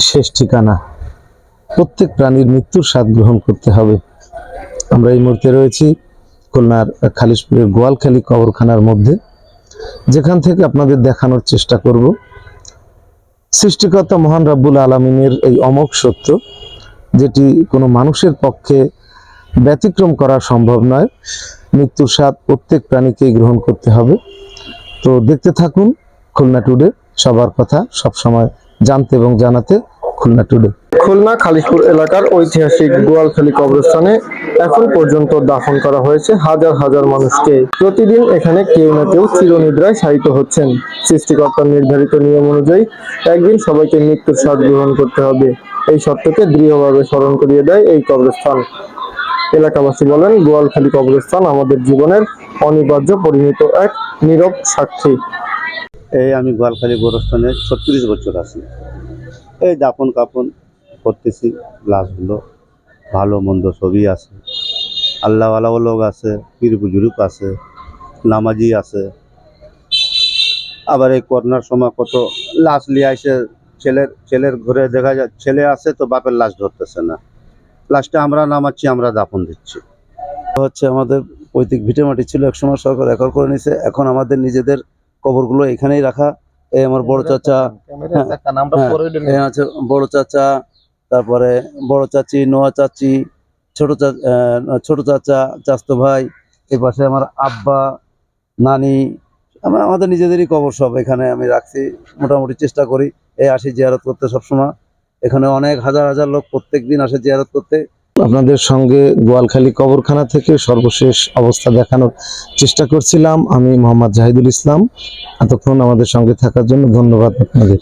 শেষ ঠিকানা। প্রত্যেক প্রাণীর মৃত্যুর স্বাদ গ্রহণ করতে হবে। আমরা এই মুহূর্তে রয়েছি খুলনার খালিশপুরের গোয়ালখালি কবরখানার মধ্যে। যেখান থেকে আপনাদের দেখানোর চেষ্টা করব। সৃষ্টিকর্তা মহান রাব্বুল আলমিনের এই অমোঘ সত্য, যেটি কোনো মানুষের পক্ষে ব্যতিক্রম করা সম্ভব নয়। মৃত্যুর স্বাদ প্রত্যেক প্রাণীকেই গ্রহণ করতে হবে। তো দেখতে থাকুন খুলনা টুডে, সবার কথা সবসময় জানতে এবং জানাতে খুলনা টুডে। খুলনা খালিশপুর এলাকার ঐতিহাসিক গোয়ালখালী কবরস্থানে এখন পর্যন্ত দাফন করা হয়েছে হাজার হাজার মানুষকে। প্রতিদিন এখানে কেউ না কেউ চিরনিদ্রায় শায়িত হচ্ছেন। সৃষ্টিকর্তার নির্ধারিত নিয়ম অনুযায়ী একদিন সবাইকে মৃত্যুর স্বাদ গ্রহণ করতে হবে। এই সত্যকে দৃঢ়ভাবে স্মরণ করিয়ে দেয় এই কবরস্থান। এলাকাবাসী বলেন, গোয়ালখালী কবরস্থান আমাদের জীবনের অনিবার্য পরিণত এক নীরব সাক্ষী। এই আমি গোয়ালখালী গোরস্থানে ছত্রিশ বছর আছি। এই দাপন কাপন করতেছি, লাশগুলো ভালো মন্দ সবই আছে। আল্লাহওয়ালাও লোক আছে, পীর বুজুর্গ আছে, নামাজি আছে। আবার এই করোনার সময় কত লাশ নিয়ে আসে ছেলের ছেলের ঘরে দেখা যায়, ছেলে আছে তো বাপের লাশ ধরতেছে না। লাশটা আমরা নামাচ্ছি, আমরা দাপন দিচ্ছি। হচ্ছে আমাদের পৈতৃক ভিটেমাটি ছিল একসময় সরকার রেকর্ড করে নিছে, এখন আমাদের নিজেদের কবরগুলো এখানেই রাখা। এই আমার বড় চাচা। হ্যাঁ, আছে বড় চাচা তারপরে বড় চাচি নোয়া চাচি ছোট চা- ছোট চাচা চাস্তো ভাই এই পাশে আমার আব্বা নানি আমরা আমাদের নিজেদেরই কবর সব এখানে আমি রাখছি মোটামুটি চেষ্টা করি এই আসি জিয়ারত করতে সবসময়। এখানে অনেক হাজার হাজার লোক প্রত্যেক দিন আসে জিয়ারত করতে। আপনাদের সঙ্গে গোয়ালখালী কবরখানা থেকে সর্বশেষ অবস্থা দেখানোর চেষ্টা করছিলাম। আমি মোহাম্মদ জাহিদুল ইসলাম। এতক্ষণ আমাদের সঙ্গে থাকার জন্য ধন্যবাদ আপনাদের।